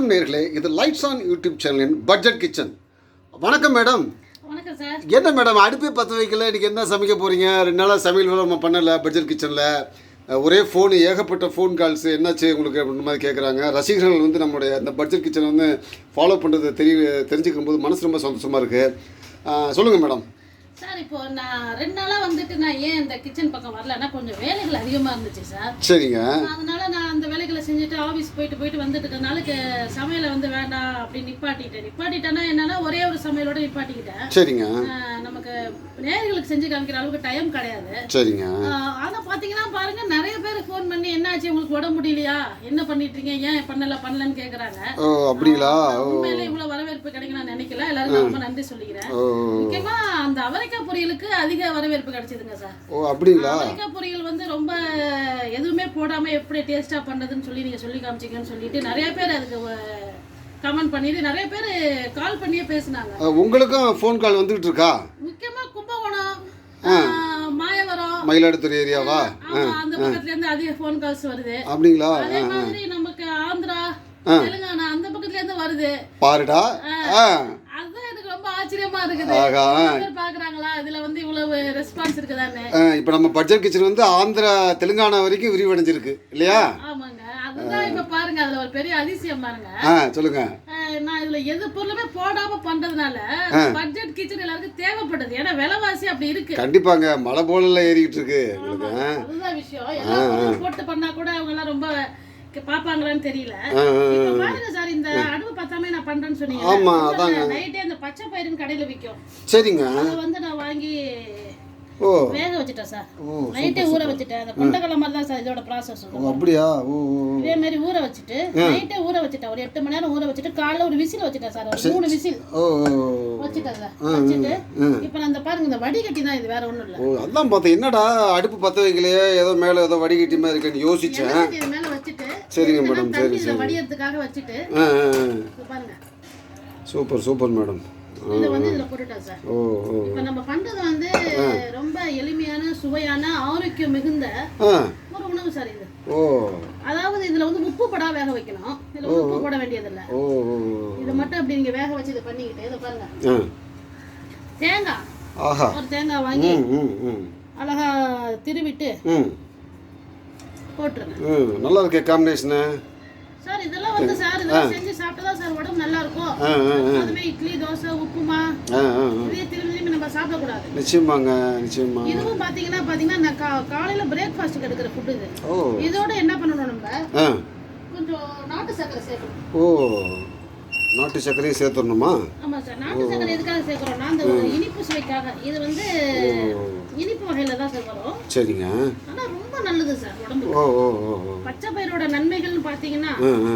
வணக்கம் நேர்களே இது லைட்ஸ் ஆன் யூடியூப் சேனலின் பட்ஜெட் கிச்சன் வணக்கம் மேடம். வணக்கம் சார். என்ன மேடம் அடுப்பே பற்ற வைக்கல இன்றைக்கி என்ன சமைக்க போகிறீங்க ரெண்டு நாளாக சமையல் வேலை நம்ம பண்ணலை பட்ஜெட் கிச்சனில் ஒரே ஃபோன் ஏகப்பட்ட ஃபோன் கால்ஸ் என்னாச்சு உங்களுக்கு அப்படின்ற மாதிரி கேட்குறாங்க ரசிகர்கள் வந்து நம்மளுடைய அந்த பட்ஜெட் கிச்சனை வந்து ஃபாலோ பண்ணுறது தெரிய தெரிஞ்சுக்கும் போது மனசு ரொம்ப சந்தோஷமாக இருக்குது சொல்லுங்கள் மேடம். சார் இப்போ நான் ரெண்டு நாளா வந்துட்டு நான் ஏன் இந்த கிச்சன் பக்கம் வரலன்னா கொஞ்சம் வேலைகள் அதிகமா இருந்துச்சு சார். சரிங்க. அதனால நான் வேலைகளை செஞ்சுட்டு ஆபீஸ் போயிட்டு போயிட்டு வந்துட்டு இருக்கனால சமையலை வந்து வேண்டாம் அப்படி நிப்பாட்டிட்டேன். நிப்பாட்டிட்டேன்னா என்னன்னா ஒரே ஒரு சமையலோட நிப்பாட்டிக்கிட்டேன். சரிங்க. நமக்கு நேர்களுக்கு செஞ்சு காமிக்கிற அளவுக்கு டைம் கிடையாது. சரிங்க. ஆனா பாத்தீங்கன்னா பாருங்க நிறைய பேர் ஃபோன் பண்ணி என்ன ஆச்சு உங்களுக்கு உடம்பு முடியலையா? என்ன பண்ணிட்டு இருக்கீங்க ஏன் பண்ணல பண்ணலன்னு கேக்குறாங்க. ஓ அப்படிங்களா? உண்மையில இவ்வளவு வரவேற்பு கிடைக்கும் நான் நினைக்கல. எல்லாருக்கும் ரொம்ப நன்றி சொல்லிக்கிறேன். முக்கியமா அந்த அவரைக்காய் பொரியலுக்கு அதிக வரவேற்பு கிடைச்சதுங்க சார். ஓ அப்படிங்களா? அவரைக்காய் பொரியல் வந்து ரொம்ப எதுவுமே போடாம எப்படி டேஸ்டா பண்றதுன்னு சொல்லி நீங்க சொல்லி காமிச்சீங்கன்னு சொல்லிட்டு நிறைய பேர் அதுக்கு கமெண்ட் பண்ணிட்டு நிறைய பேர் கால் பண்ணியே பேசுனாங்க. உங்களுக்கும் ஃபோன் கால் வந்துகிட்டு இருக்கா? முக்கியமா கும்பகோணம் மாயவரம். மயிலாடுதுறை ஏரியாவா? அந்த பக்கத்துல இருந்து அதிக ஃபோன் கால்ஸ் வருது. அப்படிங்களா? அதே மாதிரி நமக்கு ஆந்திரா தெலுங்கானா அந்த பக்கத்துல இருந்து வருது. பாருடா. அதுதான் எனக்கு ரொம்ப ஆச்சரியமா இருக்குது. பாக்குறாங்களா? இதுல வந்து இவ்வளவு ரெஸ்பான்ஸ் இருக்குதான்னு. இப்போ நம்ம பட்ஜெட் கிச்சன் வந்து ஆந்திரா தெலுங்கானா வரைக்கும் விரிவடைஞ்சிருக்கு இல்லையா? ஆமாங்க. அதுதான் இப்ப பாருங்க அதுல ஒரு பெரிய அதிசயம் பாருங்க. ஆ சொல்லுங்க. நான் இதுல எது பொருளுமே போடாம பண்றதுனால பட்ஜெட் கிச்சன் எல்லாருக்கும் தேவைப்படுது. ஏன்னா விலைவாசி அப்படி இருக்கு. கண்டிப்பாங்க மழை போல ஏறிக்கிட்டு இருக்கு உங்களுக்கு அதுதான் விஷயம். எல்லா பொருளும் போட்டு பண்ணா கூட அவங்க எல்லாம் ரொம்ப பாப்பாங்களான்னு தெரியல. பாருங்க சார் இந்த அடுப்பு பத்தாம நான் பண்றேன்னு சொன்னீங்க. ஆமா, அதாங்க. நைட்டே அந்த பச்சை பயிறுன்னு கடையில விற்கும் சரிங்க. அதை வந்து நான் வாங்கி வேக வச்சுட்டேன் சார். நைட்டே ஊற வச்சுட்டேன். அந்த கொண்டக்கடலை மாதிரி தான் சார் இதோட ப்ராசஸ் ஓ அப்படியா? ஓ. இதே மாதிரி ஊற வச்சுட்டு நைட்டே ஊற வச்சுட்டேன். ஒரு எட்டு மணி நேரம் ஊற வச்சுட்டு காலைல ஒரு விசில் வச்சுட்டேன் சார். ஒரு மூணு விசில் ஓ. வச்சுட்டேன் சார். வச்சுட்டு இப்போ நான் இந்த பாருங்க இந்த வடிகட்டி தான் இது வேற ஒண்ணும் இல்ல. அதான் பார்த்தேன். என்னடா அடுப்பு பற்ற வைக்கலையே? ஏதோ மேலே ஏதோ வடிகட்டி மாதிரி இருக்குன்னு யோசிச்சேன். மேல வச்சுட்டு சரிங்க மேடம், தண்ணி இதுல வடியறதுக்காக வச்சுட்டு பாருங்க. Super super madam. இதை வந்து இதுல போட்டுட்டேன் சார். இப்போ நம்ம பண்றது வந்து ரொம்ப எளிமையான சுவையான ஆரோக்கியம் மிகுந்த ஒரு உணவு சார் இது. அதாவது இதுல வந்து உப்பு படா வேக வைக்கணும் இதுல வந்து உப்பு போட வேண்டியதில்லை. இதை மட்டும் அப்படி நீங்க வேக வச்சு இதை பண்ணிக்கிட்டு இதை பாருங்க. தேங்காய். ஒரு தேங்காய் வாங்கி ம் ம் ம். அழகா திருவிட்டு ம். போட்டுருங்க. ம் நல்லா இருக்கே காம்பினேஷனு சார் இதெல்லாம் வந்து சார். இதெல்லாம் செஞ்சு சாப்பிட்டா சார் உடம்பு நல்லா இருக்கும் அதுவே இட்லி தோசை உப்புமா. இதே திரும்பி திரும்பி நம்ம சாப்பிடக்கூடாது. நிச்சயமாங்க நிச்சயமா இதுவும் பாத்தீங்கன்னா பாத்தீங்கன்னா காலையில பிரேக்ஃபாஸ்ட்டுக்கு எடுக்கிற ஃபுட்டு இது. இதோட என்ன பண்ணணும் நம்ம? கொஞ்சம் நாட்டு சர்க்கரை சேர்க்கணும். ஓ. நாட்டு சர்க்கரையும் சேர்த்துடணுமா? ஆமா சார் நாட்டு சர்க்கரை எதுக்காக சேர்க்கிறோம்னா அந்த இனிப்பு சுவைக்காக. இது வந்து இனிப்பு வகையில தான் சார் வரும். சரிங்க. ஆனா ரொம்ப நல்லது சார் உடம்புக்கு. ஓ ஓ ஓ பச்சை பயிரோட நன்மைகள்னு ஆ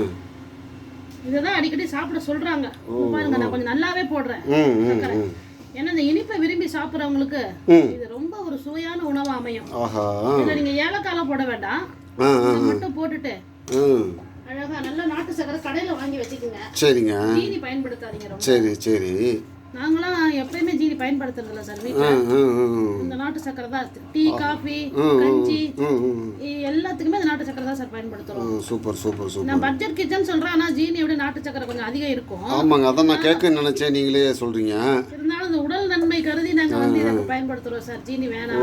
இதுதான் அடிக்கடி சாப்பிட சொல்றாங்க. பாருங்க நான் கொஞ்சம் நல்லாவே போடுறேன் சர்க்கரை. ஏன்னா இந்த இனிப்பை விரும்பி சாப்பிட்றவங்களுக்கு. இது ரொம்ப ஒரு சுவையான உணவு அமையும். ஆஹா. இதுல நீங்க ஏலக்காய்லாம் போட வேண்டாம். மட்டும் போட்டுட்டு அழகா நல்ல நாட்டு சர்க்கரை கடையில வாங்கி வச்சுக்கோங்க. சரிங்க. ஜீனி பயன்படுத்தாதீங்க ரொம்ப. சரி சரி. நாங்களாம் எப்பயுமே ஜீனி பயன்படுத்துறது இல்ல சார் வீட்டுல இந்த நாட்டு சர்க்கரை தான் டீ காஃபி கஞ்சி எல்லாத்துக்குமே இந்த நாட்டு சர்க்கரை தான் சார் பயன்படுத்துறோம். Super super super. நான் பட்ஜெட் கிச்சன் சொல்றேன் ஆனா ஜீனியை விட நாட்டு சர்க்கரை கொஞ்சம் அதிகம் இருக்கும். ஆமாங்க அதான் நான் கேட்க நினச்சேன் நீங்களே சொல்கிறீங்க இருந்தாலும் இந்த உடல் நன்மை கருதி நாங்க வந்து இதை பயன்படுத்துறோம் சார். ஜீனி வேணாம்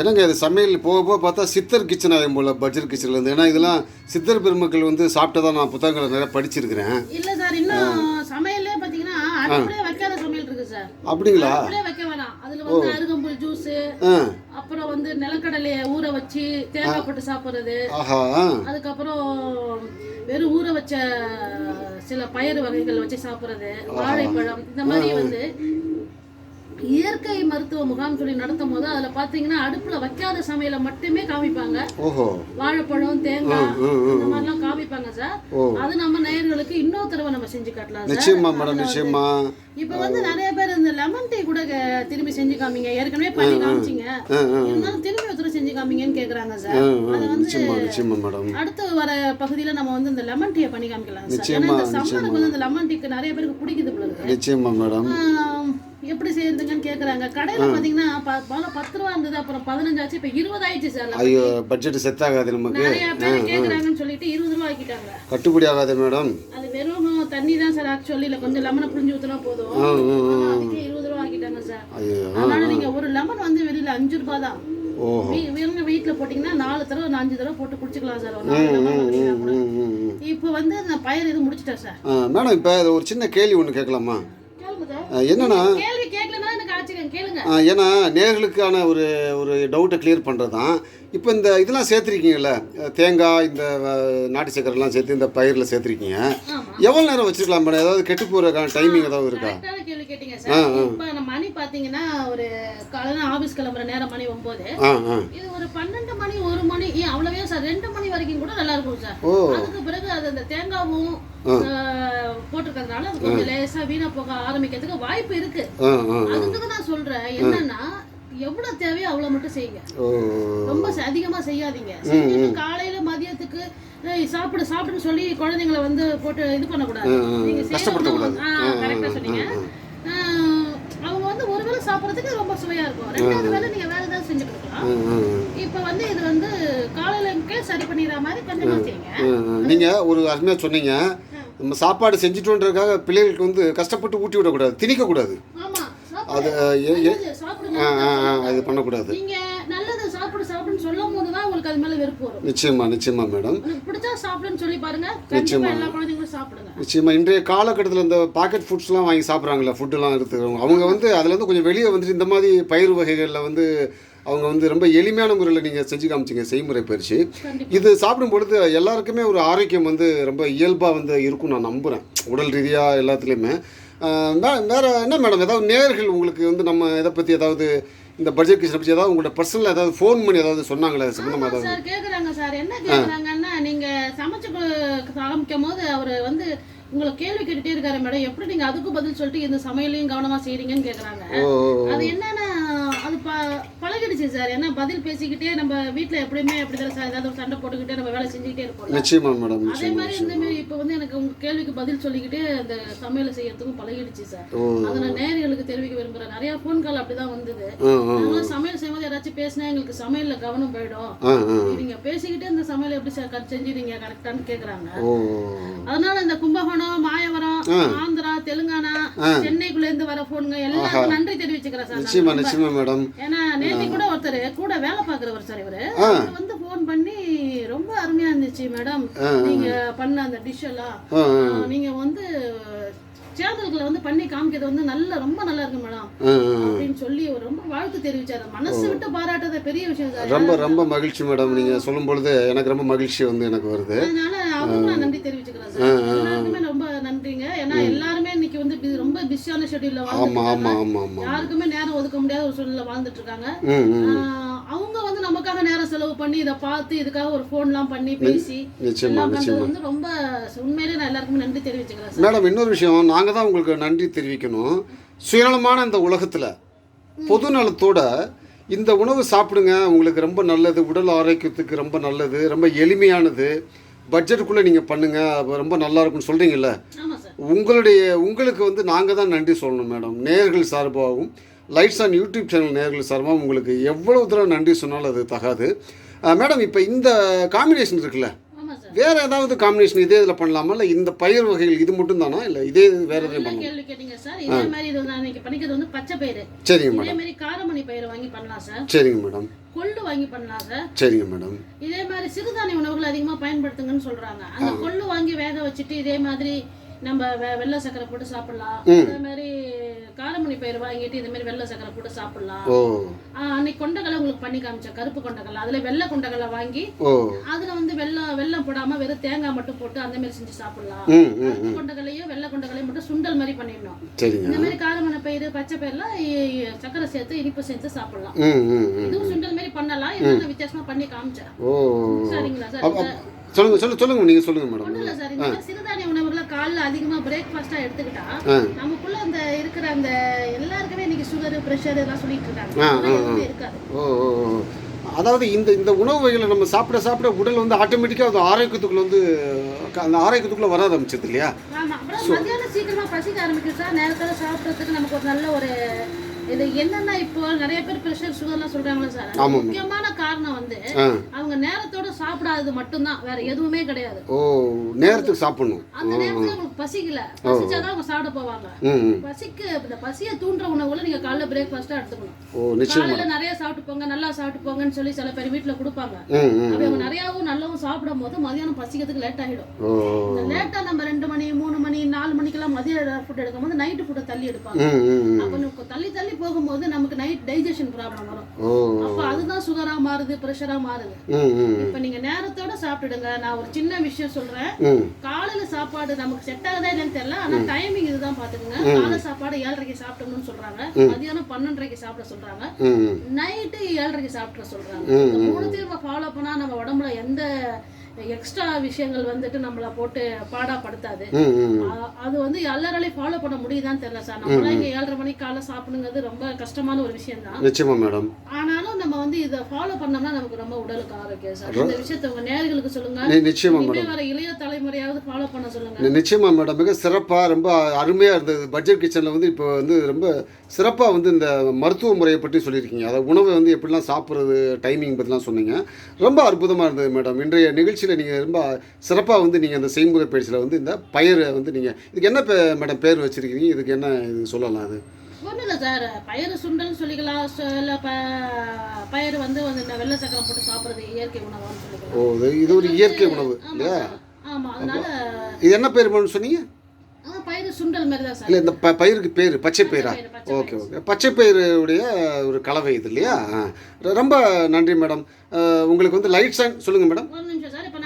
என்னங்க இது சமையல் போக போக பார்த்தா சித்தர் கிச்சன் ஆகும் போல் பட்ஜெட் கிச்சன்லேருந்து ஏன்னா இதெல்லாம் சித்தர் பெருமக்கள் வந்து சாப்பிட்டதா நான் புத்தகங்களை நிறைய படிச்சிருக்கிறேன். இல்ல சார் இன்னும் சமையல்லே அடுப்புலயே வைக்காத சமையல் இருக்கு சார். அப்படிங்களா? அடுப்புலயே வைக்க வேணாம். அதுல வந்து அருகம்புல் ஜூஸ் அப்புறம் வந்து நிலக்கடலையை ஊற வச்சு தேங்காய் போட்டு சாப்பிடுறது. அதுக்கப்புறம் வெறும் ஊற வச்ச சில பயிறு வகைகள் வச்சு சாப்பிடுறது. வாழைப்பழம் இந்த மாதிரி வந்து இயற்கை மருத்துவ முகாம் சொல்லி நடத்தும் போது அதுல பாத்தீங்கன்னா அடுப்புல வைக்காத சமையலை மட்டுமே காமிப்பாங்க. வாழைப்பழம் தேங்காய். இந்த மாதிரிலாம் காமிப்பாங்க சார். அது நம்ம நேயர்களுக்கு இன்னொரு தடவை நம்ம செஞ்சு காட்டலாம் நிச்சயமா மேடம் நிச்சயமா. இப்ப வந்து நிறைய பேர் இந்த லெமன் டீ கூட திரும்பி செஞ்சு காமிங்க. ஏற்கனவே பண்ணி காமிச்சிங்க. இருந்தாலும் திரும்பி ஒருத்தர் செஞ்சு காமிங்கன்னு கேக்குறாங்க சார். அது வந்து அடுத்து வர பகுதியில நம்ம வந்து இந்த லெமன் டீயை பண்ணி காமிக்கலாம் சார். ஏன்னா இந்த சம்மருக்கு வந்து இந்த லெமன் டீக்கு நிறைய பேருக்கு பிடிக்குது நிச்சயமா மேடம். எப்படி செய்யறதுங்கன்னு கேக்குறாங்க. கடையில பாத்தீங்கன்னா பத்து ரூபா இருந்தது அப்புறம் பதினஞ்சு ஆச்சு இப்ப இருபது ஆயிடுச்சு சார் ஐயோ பட்ஜெட் செட் ஆகாது நமக்கு. நிறைய பேர் கேக்குறாங்கன்னு சொல்லிட்டு இருபது ரூபா ஆக்கிட்டாங்க. கட்டுப்படி ஆகாது மேடம். அது வெறும் தண்ணி தான் சார் ஆக்சுவலி இல்ல கொஞ்சம் லெமனை புரிஞ்சு ஊத்துனா போதும். அதுக்கே இருபது ரூபா ஆக்கிட்டாங்க சார். அதனால நீங்க ஒரு லெமன் வந்து வெளியில அஞ்சு ரூபாய் தான். ஓஹோ. வீ- வீங்க வீட்டுல போட்டீங்கன்னா நாலு தடவை அஞ்சு தடவை போட்டு குடிச்சுக்கலாம் சார். இப்போ வந்து நான் பயிர் இது முடிச்சிட்டேன் சார். மேடம் இப்போ ஒரு சின்ன கேள்வி ஒன்று கேட்கலாமா? என்னன்னா கேள்வி கேட்கலன்னா எனக்கு ஆச்சரியம் கேளுங்க ஆ, ஏன்னா நேர்களுக்கான ஒரு ஒரு டவுட்டை கிளியர் பண்ணுறது தான் இப்போ இந்த இதெல்லாம் சேர்த்துருக்கீங்கல்ல தேங்காய் இந்த நாட்டு சக்கரைலாம் சேர்த்து இந்த பயிரில் சேர்த்துருக்கீங்க. எவ்வளோ நேரம் வச்சுருக்கலாம் மேடம்? ஏதாவது கெட்டு போகிறக்கான டைமிங் ஏதாவது இருக்கா? கேட்டீங்க சார். இப்போ மணி பாத்தீங்கன்னா ஒரு காலையில ஆபீஸ் கிளம்புற நேரம் மணி ஆ இது ஒரு பன்னெண்டு மணி ஒரு மணி ஏன் அவ்வளவே சார்? ரெண்டு மணி வரைக்கும் கூட நல்லா இருக்கும் சார். அதுக்கு பிறகு அது அந்த தேங்காவும் போட்டிருக்கறதுனால அது கொஞ்சம் லேசா வீணா போக ஆரம்பிக்கிறதுக்கு வாய்ப்பு இருக்கு. அதுக்கு நான் சொல்றேன் என்னன்னா எவ்வளவு தேவையோ அவ்வளவு மட்டும் செய்யுங்க. ரொம்ப ச- அதிகமா செய்யாதீங்க. செஞ்சுட்டு காலையில மதியத்துக்கு சாப்பிடு சாப்பிடுன்னு சொல்லி குழந்தைங்களை வந்து போட்டு இது பண்ணக்கூடாது. நீங்க செய்யறவங்க கரெக்டா சொன்னீங்க. அவங்க வந்து ஒரு வேளை சாப்பிடறதுக்கு ரொம்ப சுவையா இருக்கும். ரெண்டாவது வேளை நீங்க வேற ஏதாவது செஞ்சு கொடுக்கலாம். இப்போ வந்து இது வந்து காலையிலக்கே சரி பண்ணிடுற மாதிரி கொஞ்சமா செய்யுங்க. நீங்கள் ஒரு அருமையாக சொன்னீங்க. நம்ம சாப்பாடு செஞ்சுட்டோன்றதுக்காக பிள்ளைகளுக்கு வந்து கஷ்டப்பட்டு ஊட்டி விடக்கூடாது திணிக்கக்கூடாது. ஆமா. அது அது பண்ணக்கூடாது. நல்லது சாப்பிடு சாப்பிடுன்னு சொல்லும் போது தான் உங்களுக்கு அது மேல வெறுப்பு வரும். நிச்சயமா நிச்சயமா மேடம். உங்களுக்கு பிடிச்சா சாப்பிடுன்னு சொல்லி பாருங்க. கண்டிப்பா எல்லா குழந்தைங்களும் சாப்பிடுங்க. நிச்சயமா இன்றைய காலகட்டத்தில் இந்த பாக்கெட் ஃபுட்ஸ்லாம் வாங்கி சாப்பிட்றாங்களே ஃபுட்டெல்லாம் எடுத்துக்கிறவங்க அவங்க வந்து அதுலேருந்து கொஞ்சம் வெளியே வந்துட்டு இந்த மாதிரி பயிர் வகைகளில் வந்து அவங்க வந்து ரொம்ப எளிமையான முறையில் நீங்கள் செஞ்சு காமிச்சிங்க செய்முறை பயிற்சி. இது சாப்பிடும் பொழுது எல்லாருக்குமே ஒரு ஆரோக்கியம் வந்து ரொம்ப இயல்பாக வந்து இருக்கும் நான் நம்புகிறேன் உடல் ரீதியாக எல்லாத்துலேயுமே. வேற என்ன மேடம் ஏதாவது நேர்கள் உங்களுக்கு வந்து நம்ம இதை பற்றி ஏதாவது இந்த பட்ஜெட் கிச்சனை பற்றி ஏதாவது உங்களோட பர்சனல் ஏதாவது ஃபோன் பண்ணி ஏதாவது சொன்னாங்களே? சம்மந்தமாக ஏதாவது? சார் கேக்குறாங்க சார் என்ன கேக்குறாங்கன்னா நீங்க சமைச்சு காமிக்கும் போது அவர் வந்து உங்களை கேள்வி கேட்டுட்டே இருக்காரு மேடம் எப்படி நீங்க அதுக்கும் பதில் சொல்லிட்டு இந்த சமையலையும் கவனமா செய்றீங்கன்னு கேக்குறாங்க. ஓ. அது என்னன்னா அது ப பழகிடுச்சு சார். ஏன்னா பதில் பேசிக்கிட்டே நம்ம வீட்ல எப்படியுமே அப்படிதான் சார் ஏதாவது ஒரு சண்டை போட்டுக்கிட்டே நம்ம வேலை செஞ்சுக்கிட்டே இருப்போம் நிச்சயமா மேடம் அதே மாதிரி இந்த மாதிரி இப்போ வந்து எனக்கு உங்க கேள்விக்கு பதில் சொல்லிக்கிட்டே அந்த சமையலை செய்யறதுக்கும் பழகிடுச்சு சார். அதை நான் நேயர்களுக்கு தெரிவிக்க விரும்புறேன். நிறைய ஃபோன் கால் அப்படிதான் வந்தது. சமையல் செய்யும்போது யாராச்சும் பேசினா எங்களுக்கு சமையல்ல கவனம் போயிடும். நீங்க பேசிக்கிட்டே இந்த சமையல் எப்படி சார் கரெக்ட் செஞ்சுறீங்க கரெக்டான்னு கேக்குறாங்க. ஓ. அதனால இந்த கும்பகோணம் மாயவரம் ஆந்திரா தெலுங்கானா சென்னைக்குள்ள இருந்து வர போனுங்க எல்லாருக்கும் நன்றி தெரிவிச்சுக்கிறேன் சார். நிச்சயமா. நிச்சயமா மேடம். ஏன்னா நேத்தி கூட ஒருத்தர் கூட வேலை பாக்குறவர் சார் இவரு. வந்து போன் பண்ணி ரொம்ப அருமையா இருந்துச்சு மேடம். நீங்க பண்ண அந்த டிஷ் எல்லாம். நீங்க வந்து சேனல்களை வந்து பண்ணி காமிக்கிறது வந்து நல்ல ரொம்ப நல்லா இருக்கு மேடம். அப்படின்னு சொல்லி அவர் ரொம்ப வாழ்த்து தெரிவிச்சாரு. மனசு விட்டு பாராட்டுறது பெரிய விஷயம் சார். ரொம்ப ரொம்ப மகிழ்ச்சி மேடம். நீங்கள் சொல்லும் பொழுது எனக்கு ரொம்ப மகிழ்ச்சி வந்து எனக்கு வருது. அதனால நான் நன்றி தெரிவிச்சுக்கிறேன் சார். ரொம்ப நன்றிங்க. ஏன்னா எல்லாருமே இன்னைக்கு வந்து bu- ரொம்ப பிஸியான ஷெட்யூல்ல ஆமாம் ஆமாம் ஆமாம் ஆமாம் யாருக்குமே நேரம் ஒதுக்க முடியாத ஒரு சூழ்நிலை வாழ்ந்துட்டு இருக்காங்க. ம் ம் ஆஹ் அவங்க வந்து நமக்காக நேரம் செலவு பண்ணி இதை பார்த்து இதுக்காக ஒரு ஃபோன்லாம் பண்ணி பேசி நிச்சயமா எல்லாம் பண்றது வந்து ரொம்ப உண்மையிலே நான் எல்லாருக்குமே நன்றி தெரிவிச்சுக்கிறேன் சார். மேடம் இன்னொரு விஷயம் நாங்கள் தான் உங்களுக்கு நன்றி தெரிவிக்கணும். சுயநலமான இந்த உலகத்தில் பொது நலத்தோட இந்த உணவு சாப்பிடுங்க. உங்களுக்கு ரொம்ப நல்லது உடல் ஆரோக்கியத்துக்கு ரொம்ப நல்லது ரொம்ப எளிமையானது. பட்ஜெட்டுக்குள்ளே நீங்கள் பண்ணுங்கள் ரொம்ப நல்லா இருக்கும்னு சொல்கிறீங்கல்ல உங்களுடைய உங்களுக்கு வந்து நாங்கள் தான் நன்றி சொல்லணும் மேடம். நேர்கள் சார்பாகவும் லைட்ஸ் ஆன் யூடியூப் சேனல் நேர்கள் சார்பாகவும் உங்களுக்கு எவ்வளவு தடவை நன்றி சொன்னாலும் அது தகாது. மேடம் இப்போ இந்த காம்பினேஷன் இருக்குல்ல? வேற ஏதாவது காம்பினேஷன் இதே இதில் பண்ணலாமா? இல்லை இந்த பயிர் வகைகள் இது மட்டும் தானா? இல்லை இதே வேற எதுவும் பண்ணலாம்? கேள்வி கேட்டீங்க சார். இதே மாதிரி இது நான் இன்னைக்கு பண்ணிக்கிறது வந்து பச்சை பயிறு. சரிங்க இதே மேடம் மாதிரி காரமணி பயிரை வாங்கி பண்ணலாம் சார். சரிங்க மேடம். கொள்ளு வாங்கி பண்ணலாம் சார் சரிங்க மேடம். இதே மாதிரி சிறுதானிய உணவுகள் அதிகமா பயன்படுத்துங்கன்னு சொல்றாங்க. அந்த கொள்ளு வாங்கி வேக வச்சுட்டு இதே மாதிரி நம்ம வெள்ளை சக்கரை போட்டு சாப்பிடலாம். அதே மாதிரி காரமணி பயிர் வாங்கிட்டு இதே மாதிரி வெள்ளை சக்கரை போட்டு சாப்பிடலாம். அன்னைக்கு கொண்டக்கடலை உங்களுக்கு பண்ணி காமிச்சேன். கருப்பு கொண்டக்கடலை. அதுல வெள்ளை கொண்டக்கடலை வாங்கி அதுல வந்து வெள்ளம் வெள்ளம் போடாம வெறும் தேங்காய் மட்டும் போட்டு அந்த மாதிரி செஞ்சு சாப்பிடலாம். கருப்பு கொண்டக்கடலையும் வெள்ளை கொண்டக்கடலையும் மட்டும் சுண்டல் மாதிரி பண்ணிடணும். இந்த மாதிரி காரமணி பயிர் பச்சை பயிர்லாம் சக்கரை சேர்த்து இனிப்பு சேர்த்து சாப்பிடலாம். இதுவும் சுண்டல் பண்ணலாம். என்னென்ன வித்தியாசமா பண்ணி காமிச்சேன். ஓ. சரிங்களா சார்? சொல்லுங்க சொல்லுங்க சொல்லுங்க நீங்கள் சொல்லுங்க மேடம். ஒண்ணும் இல்ல சார். இந்த சிறுதானிய உணவுகளை காலைல அதிகமா பிரேக்ஃபாஸ்டா எடுத்துக்கிட்டா நமக்குள்ள அந்த இருக்கிற அந்த எல்லாருக்குமே இன்னைக்கு சுகர் பிரஷர் இதெல்லாம் சொல்லிட்டு இருக்காங்க. இருக்காது. ஓ. அதாவது இந்த இந்த உணவு வகைகளை நம்ம சாப்பிட சாப்பிட உடல் வந்து ஆட்டோமேட்டிக்காக அது ஆரோக்கியத்துக்குள்ள வந்து அந்த ஆரோக்கியத்துக்குள்ளே வர ஆரம்பிச்சது இல்லையா? மத்தியானம் சீக்கிரமா பசிக்க ஆரம்பிக்கும் சார். நேரத்தோட சாப்பிட்றதுக்கு நமக்கு ஒரு நல்ல ஒரு இது என்னன்னா இப்போ நிறைய பேர் பிரஷர் சுகர்லாம் சொல்றாங்களே சார். முக்கியமான காரணம் வந்து அவங்க நேரத்தோட சாப்பிடாதது மட்டும்தான் வேற எதுவுமே கிடையாது. ஓ நேரத்துக்கு சாப்பிடணும். அந்த நேரத்துல பசிக்கல. பசிச்சாதான் அவங்க சாப்பிட போவாங்க. பசிக்கு இந்த பசியை தூண்டுற உணவுகளை நீங்க காலைல பிரேக்ஃபாஸ்டா எடுத்துக்கணும். காலையில நிறைய சாப்பிட்டு போங்க நல்லா சாப்பிட்டு போங்கன்னு சொல்லி சில பேர் வீட்டுல கொடுப்பாங்க. அவங்க நிறையாவும் நல்லாவும் சாப்பிடும் போது மதியானம் பசிக்கிறதுக்கு லேட் ஆகிடும். இந்த லேட்டா நம்ம ரெண்டு மணி மூணு மணி மதிய ஃபுட் எடுக்கும்போது நைட்டு ஃபுட்டை தள்ளி எடுப்பாங்க. அப்ப தள்ளி தள்ளி போகும்போது நமக்கு நைட் டைஜஷன் ப்ராப்ளம் வரும். அப்ப அதுதான் சுகரா மாறுது ப்ரெஷரா மாறுது. இப்ப நீங்க நேரத்தோட சாப்பிட்டுடுங்க. நான் ஒரு சின்ன விஷயம் சொல்றேன். காலையில சாப்பாடு நமக்கு செட் ஆகுதா இல்லைன்னு தெரியல. ஆனா டைமிங் இதுதான் பாத்துக்கோங்க. காலை சாப்பாடு ஏழரைக்கு சாப்பிடணும்னு சொல்றாங்க. மதியானம் பன்னெண்டரைக்கு சாப்பிட சொல்றாங்க. நைட்டு ஏழரைக்கு சாப்பிட சொல்றாங்க. மூணுத்தையும் நம்ம ஃபாலோ பண்ணா நம்ம உடம்புல எந்த எக்ஸ்ட்ரா விஷயங்கள் வந்துட்டு நம்மள போட்டு பாடாப்படுத்தாது. அது வந்து எல்லாராலையும் ஃபாலோ பண்ண முடியுதான்னு தெரியல சார். நம்மளாம் இங்க ஏழரை மணிக்கு காலைல சாப்பிடுங்கிறது ரொம்ப கஷ்டமான ஒரு விஷயம் தான் நிச்சயமா மேடம். ஆனாலும் நம்ம வந்து இதை ஃபாலோ பண்ணோம்னா நமக்கு ரொம்ப உடலுக்கு ஆரோக்கியம் சார். இந்த விஷயத்தை உங்க நேர்களுக்கு சொல்லுங்க. நிச்சயமா மேடம். வர இளைய தலைமுறையாவது ஃபாலோ பண்ண சொல்லுங்க. நிச்சயமா மேடம். மிக சிறப்பாக ரொம்ப அருமையாக இருந்தது. பட்ஜெட் கிச்சனில் வந்து இப்போ வந்து ரொம்ப சிறப்பாக வந்து இந்த மருத்துவ முறையை பற்றி சொல்லியிருக்கீங்க. அதாவது உணவை வந்து எப்படிலாம் சாப்பிட்றது டைமிங் பற்றிலாம் சொன்னீங்க. ரொம்ப அற்புதமாக இருந்தது மேடம். இன்றைய நிகழ்ச்சியில் நீங்கள் ரொம்ப சிறப்பாக வந்து நீங்கள் அந்த செய்முறை பயிற்சியில் வந்து இந்த பயிரை வந்து நீங்கள் இதுக்கு என்ன மேடம் பேர் வச்சுருக்கீங்க? இதுக்கு என்ன இது சொல்லலாம் அது? ஒன்றும் இல்லை சார். பயிறு சுண்டல்னு சொல்லிக்கலாம். இல்ல ப பயிறு வந்து வந்து இந்த வெள்ளை சக்கரம் போட்டு சாப்பிட்றது இயற்கை உணவான்னு சொல்லிக்கலாம். ஓ இது ஒரு இயற்கை உணவு இல்லையா? சார். ஆமா அதனால இது என்ன பேர் சொன்னீங்க? சுண்டல் இல்லை இந்த ப பயிருக்கு பேர் பச்சை பயிரா? Okay okay. பச்சை பயிருடைய ஒரு கலவை இது இல்லையா. ரொம்ப நன்றி மேடம். உங்களுக்கு வந்து லைட் சைன் சொல்லுங்கள் மேடம் ஒரு நிமிஷம் சார் இப்போ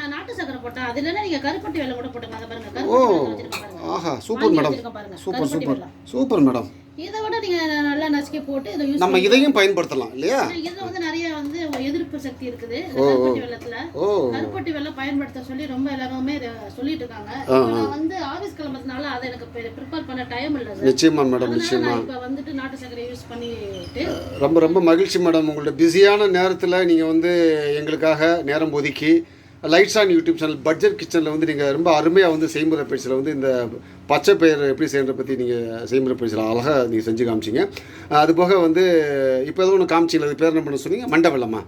சக்கரை போட்டேன் அது இல்லைன்னா நீங்க கருப்பட்டி வெள்ளை கூட போட்டுங்க அதை பாருங்க. கருப்பட்டி ஆஹா super madam. Super super. Super madam. இதை விட நீங்க நல்லா நசுக்கி போட்டு இதை யூஸ் நம்ம இதையும் பயன்படுத்தலாம் இல்லையா? இதுல வந்து நிறைய வந்து எதிர்ப்பு சக்தி இருக்குது. கருப்பட்டி வெள்ளத்துல கருப்பட்டி வெள்ளம் பயன்படுத்த சொல்லி ரொம்ப எல்லாருமே இதை சொல்லிட்டு இருக்காங்க. நான் வந்து ஆபீஸ் கிளம்புறதுனால அதை எனக்கு ப்ரிப்பேர் பண்ண டைம் இல்லை நிச்சயமா மேடம் நிச்சயமா. இப்ப வந்துட்டு நாட்டு சர்க்கரை யூஸ் பண்ணிட்டு ரொம்ப ரொம்ப மகிழ்ச்சி மேடம். உங்களோட பிஸியான நேரத்தில் நீங்கள் வந்து எங்களுக்காக நேரம் ஒதுக்கி lights on YouTube channel budget கிச்சனில் வந்து நீங்கள் ரொம்ப அருமையாக வந்து செய்முறை பயிற்சியில் வந்து இந்த பச்சை பயிர் எப்படி செய்யறதை பற்றி நீங்கள் செய்முறை பயிற்சியில் அழகாக நீங்கள் செஞ்சு காமிச்சிங்க. அது போக வந்து இப்போ ஏதோ ஒன்று காமிச்சிங்களா அது பேர் என்ன பண்ண சொன்னீங்க? மண்டை வெள்ளமா?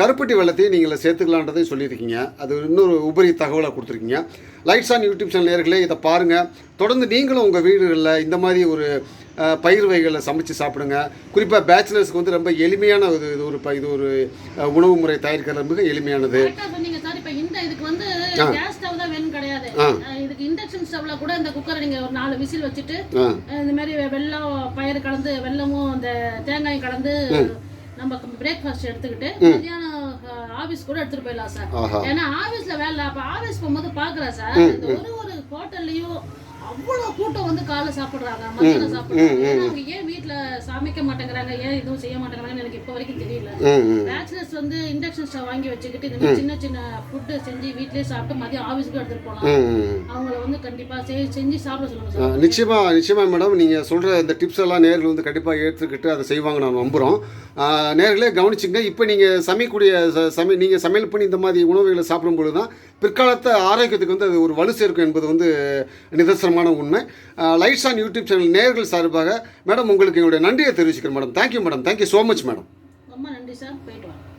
கருப்பட்டி வெள்ளத்தையும் நீங்கள் சேர்த்துக்கலான்றதையும் சொல்லியிருக்கீங்க. அது இன்னொரு உபரி தகவலாக கொடுத்துருக்கீங்க. லைட்ஸ் ஆன் யூடியூப் சேனல் நேர்களே இதை பாருங்கள் தொடர்ந்து நீங்களும் உங்கள் வீடுகளில் இந்த மாதிரி ஒரு பயிர் வகைகளை சமைச்சு சாப்பிடுங்க. குறிப்பாக பேச்சுலர்ஸ்க்கு வந்து ரொம்ப எளிமையான ஒரு இது ஒரு இது ஒரு உணவு முறை தயாரிக்கிறது மிக எளிமையானது. இண்டக்ஷன் ஸ்டவ்ல கூட இந்த குக்கரை நீங்க ஒரு நாலு விசில் வச்சுட்டு இந்த மாதிரி வெல்லம் பயிர் கலந்து வெல்லமும் இந்த தேங்காயும் கலந்து நம்ம பிரேக்ஃபாஸ்ட் எடுத்துக்கிட்டு மதியானம் ஆபீஸ் கூட எடுத்துட்டு போயிடலாம் சார் ஏன்னா ஆபீஸ்ல வேலை அப்ப ஆபீஸ் போகும்போது பாக்குறேன் சார் ஒரு ஒரு ஹோட்டல்லையும் அவ்வளவு கூட்டம் வந்து காலை சாப்பிடுறாங்க மதியானம் சாப்பிடுறாங்க. அவங்க ஏன் வீட்ல சமைக்க மாட்டேங்கிறாங்க? ஏன் இதுவும் செய்ய மாட்டேங்கிறாங்கன்னு எனக்கு இப்போ வரைக்கும் தெரியல. பேச்சுலர்ஸ் வந்து இண்டக்ஷன் ஸ்டவ் வாங்கி வச்சுக்கிட்டு இந்த சின்ன சின்ன ஃபுட்டு செஞ்சு வீட்லயே சாப்பிட்டு மதியம் ஆபீஸ்க்கு எடுத்துட்டு போகலாம் அவங்கள வந்து கண்டிப்பா செய்- செஞ்சு சாப்பிட சொல்லுங்க நிச்சயமா நிச்சயமா மேடம் நீங்கள் சொல்கிற இந்த டிப்ஸ் எல்லாம் நேர்கள் வந்து கண்டிப்பாக ஏற்றுக்கிட்டு அதை செய்வாங்க நான் நம்புகிறோம் நேர்களே கவனிச்சுங்க இப்போ நீங்கள் சமைக்கக்கூடிய சமை நீங்கள் சமையல் பண்ணி இந்த மாதிரி உணவுகளை சாப்பிடும்பொழுது தான் பிற்காலத்து ஆரோக்கியத்துக்கு வந்து அது ஒரு வலு சேர்க்கும் என்பது வந்து நிதர்சனமான உண்மை. லைட்ஸ் ஆன் யூடியூப் சேனல் நேர்கள் சார்பாக மேடம் உங்களுக்கு என்னுடைய நன்றியை தெரிவிச்சுக்கிறேன் madam. Thank you madam thank you so much madam ரொம்ப நன்றி சார் போயிட்டு